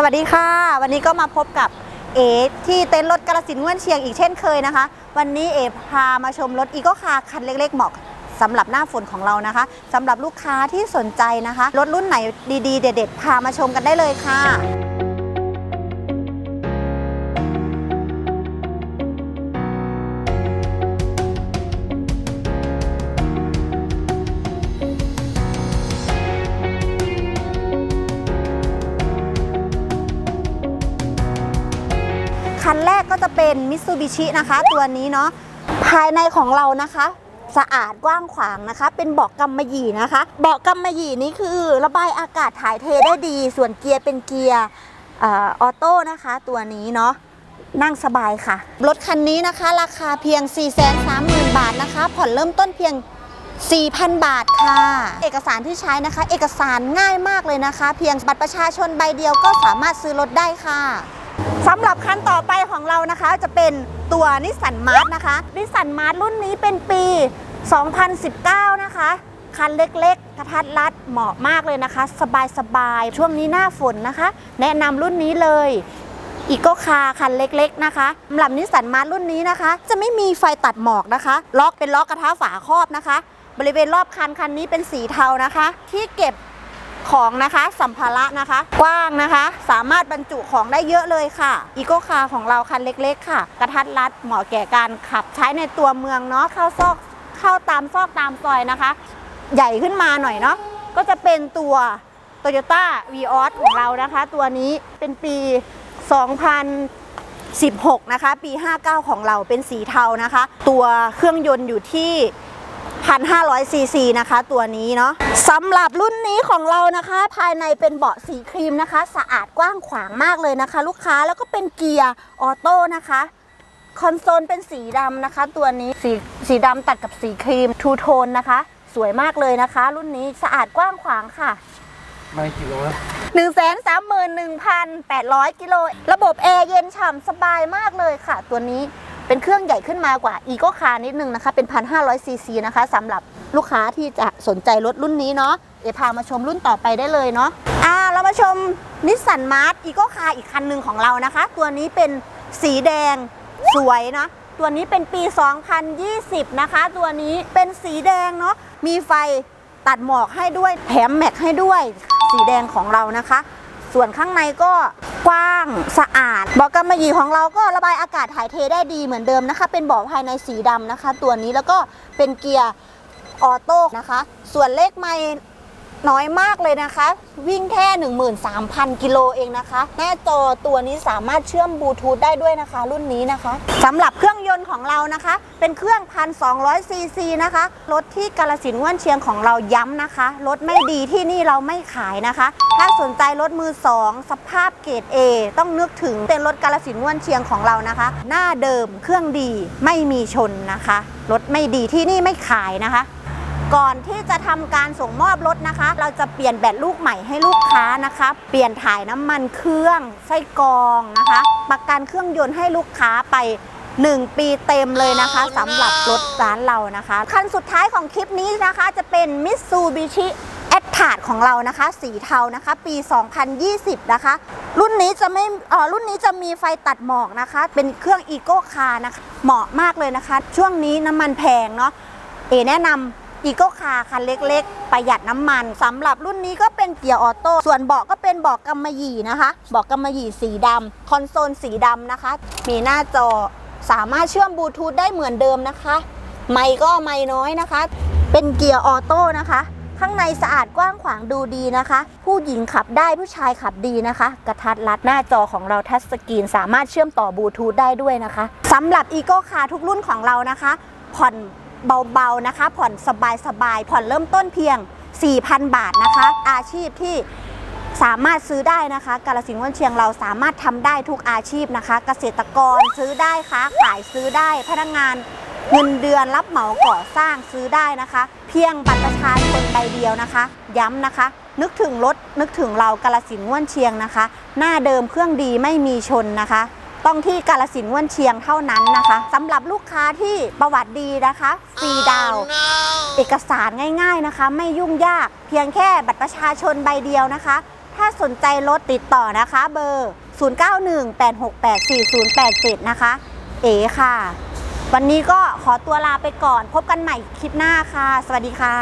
สวัสดีค่ะ วันนี้ก็มาพบกับเอที่เต็นท์รถกระสินธุ์ง่วนเชียงอีกเช่นเคยนะคะ วันนี้เอพามาชมรถอีโกคาคันเล็กๆเหมาะสำหรับหน้าฝนของเรานะคะสำหรับลูกค้าที่สนใจนะคะ รถรุ่นไหนดีๆ เด็ดๆพามาชมกันได้เลยค่ะ คันแรกก็จะเป็นมิ t ซูบิชินะคะ ตัวนี้เนาะภายในของเรานะคะ สะอาดกว้างขวางนะคะ เป็นเบาะกำมะหยี่นะคะ เบาะกำมะหยี่นี้คือระบายอากาศถ่ายเทได้ดี ส่วนเกียร์เป็นเกียร์อออโต้นะคะ ตัวนี้เนาะนั่งสบายค่ะ รถคันนี้นะคะ ราคาเพียง 430,000 บาทนะคะ ผ่อนเริ่มต้นเพียง 4,000 บาทค่ะ เอกสารที่ใช้นะคะ เอกสารง่ายมากเลยนะคะ เพียงบัตรประชาชนใบเดียวก็สามารถซื้อรถได้ค่ะ สำหรับคันต่อไปของเรานะคะจะเป็นตัวนิสสันมาร์ทนะคะนิสสันมาร์ทรุ่นนี้เป็นปี 2019 นะคะ คันเล็กๆกระทัดรัดเหมาะมากเลยนะคะ สบายๆ ช่วงนี้หน้าฝนนะคะ แนะนำรุ่นนี้เลยอีโกคาคันเล็กๆนะคะสำหรับนิสสันมาร์ทรุ่นนี้นะคะ จะไม่มีไฟตัดหมอกนะคะ ล็อกเป็นล็อกกระทะฝาครอบนะคะ บริเวณรอบคันคันนี้เป็นสีเทานะคะ ที่เก็บ ของนะคะสัมภาระนะคะ กว้างนะคะ สามารถบรรจุของได้เยอะเลยค่ะอีโกคาของเราคันเล็กๆ ค่ะ กระทัดรัดเหมาะแก่การขับ ใช้ในตัวเมืองเนาะเข้าซอกเข้าตามซอกตามซอยนะคะ ใหญ่ขึ้นมาหน่อยเนาะก็จะเป็นตัว Toyota v ีออสของเรานะคะ ตัวนี้เป็นปี 2016 นะคะ ปี 59 ของเราเป็นสีเทานะคะ ตัวเครื่องยนต์อยู่ที่ 1,500ซีซีนะคะตัวนี้เนาะสำหรับรุ่นนี้ของเรานะคะ ภายในเป็นเบาะสีครีมนะคะ สะอาดกว้างขวางมากเลยนะคะ ลูกค้าแล้วก็เป็นเกียร์ออโต้นะคะคอนโซลเป็นสีดำนะคะ ตัวนี้สีสีดำตัดกับสีครีมทูโทนนะคะ สวยมากเลยนะคะ รุ่นนี้สะอาดกว้างขวางค่ะไม่กี่โลนะ131,800กิโล ระบบแอร์เย็นฉ่ำสบายมากเลยค่ะ ตัวนี้ เป็นเครื่องใหญ่ขึ้นมากว่าอีโกคาร์นิดนึงนะคะ เป็น 1,500ซีซีนะคะสำหรับลูกค้าที่จะสนใจรถรุ่นนี้เนาะเดี๋ยวพามาชมรุ่นต่อไปได้เลยเนาะอ่าเรามาชมนิสสันมาร์ทอีโกคาร์อีกคันหนึ่งของเรานะคะ ตัวนี้เป็นสีแดงสวยเนาะตัวนี้เป็นปี 2020 นะคะ ตัวนี้เป็นสีแดงเนาะมีไฟตัดหมอกให้ด้วยแถมแม็กให้ด้วย สีแดงของเรานะคะ ส่วนข้างในก็กว้างสะอาดเบอกกำมะหยี่ของเราก็ระบายอากาศถ่ายเทได้ดีเหมือนเดิมนะคะ เป็นเบาะภายในสีดำนะคะ ตัวนี้แล้วก็เป็นเกียร์ออโต้นะคะ ส่วนเลขไม่ น้อยมากเลยนะคะ วิ่งแค่ 13,000 กิโลเองนะคะ หน้าจอตัวนี้สามารถเชื่อมบลูทูธได้ด้วยนะคะ รุ่นนี้นะคะสำหรับเครื่องยนต์ของเรานะคะ เป็นเครื่อง 1,200 ซีซีนะคะ รถที่กาลสินธุ์ง่วนเชียงของเราย้ำนะคะ รถไม่ดีที่นี่เราไม่ขายนะคะ ถ้าสนใจรถมือ 2 สภาพเกรด A ต้องนึกถึงเป็นรถกาลสินธุ์ง่วนเชียงของเรานะคะ หน้าเดิมเครื่องดีไม่มีชนนะคะ รถไม่ดีที่นี่ไม่ขายนะคะ ก่อนที่จะทำการส่งมอบรถนะคะ เราจะเปลี่ยนแบตลูกใหม่ให้ลูกค้านะคะ เปลี่ยนถ่ายน้ำมันเครื่องไส้กรองนะคะ ประกันเครื่องยนต์ให้ลูกค้าไป 1 ปีเต็มเลยนะคะสำหรับรถร้านเรานะคะ คันสุดท้ายของคลิปนี้นะคะ จะเป็น Mitsubishi a t t a r ของเรานะคะ สีเทานะคะ ปี 2020 นะคะ รุ่นนี้จะไม่เออรุ่นนี้จะมีไฟตัดหมอกนะคะ เป็นเครื่อง Eco Car นะคะ เหมาะมากเลยนะคะ ช่วงนี้น้ำมันแพงเนาะเอแนะนำ อีโกคาคันเล็กๆ ประหยัดน้ำมันสำหรับรุ่นนี้ก็เป็นเกียร์ออโต้ส่วนเบาะก็เป็นเบาะกำมะหยี่นะคะเบาะกำมะหยี่สีดำคอนโซลสีดำนะคะ มีหน้าจอสามารถเชื่อมบลูทูธได้เหมือนเดิมนะคะ ไมค์ก็ไมค์น้อยนะคะ เป็นเกียร์ออโต้นะคะ ข้างในสะอาดกว้างขวางดูดีนะคะ ผู้หญิงขับได้ผู้ชายขับดีนะคะ กระทัดรัดหน้าจอของเราทัชสกรีนสามารถเชื่อมต่อบลูทูธได้ด้วยนะคะสำหรับอีโกคาทุกรุ่นของเรานะคะ ผ่อน เบาๆนะคะ ผ่อนสบายๆผ่อนเริ่มต้นเพียง 4,000 บาทนะคะ อาชีพที่สามารถซื้อได้นะคะ กาลสินวันเชียงเราสามารถทำได้ทุกอาชีพนะคะ เกษตรกรซื้อได้ค้าขายซื้อได้พนักงานเงินเดือนรับเหมาก่อสร้างซื้อได้นะคะ เพียงบัตรประชาชนใบเดียวนะคะ ย้ำนะคะ นึกถึงรถนึกถึงเรากาลสินธุ์ง่วนเชียงนะคะ หน้าเดิมเครื่องดีไม่มีชนนะคะ ต้องที่กาลสินว่วนเชียงเท่านั้นนะคะสำหรับลูกค้าที่ประวัติดีนะคะฟรีดาว เอกสารง่าย ๆนะคะ ไม่ยุ่งยากเพียงแค่บัตรประชาชนใบเดียวนะคะ ถ้าสนใจรถติดต่อนะคะเบอร์ 0918684087 นะคะ เอค่ะ วันนี้ก็ขอตัวลาไปก่อน พบกันใหม่คลิปหน้าค่ะ สวัสดีค่ะ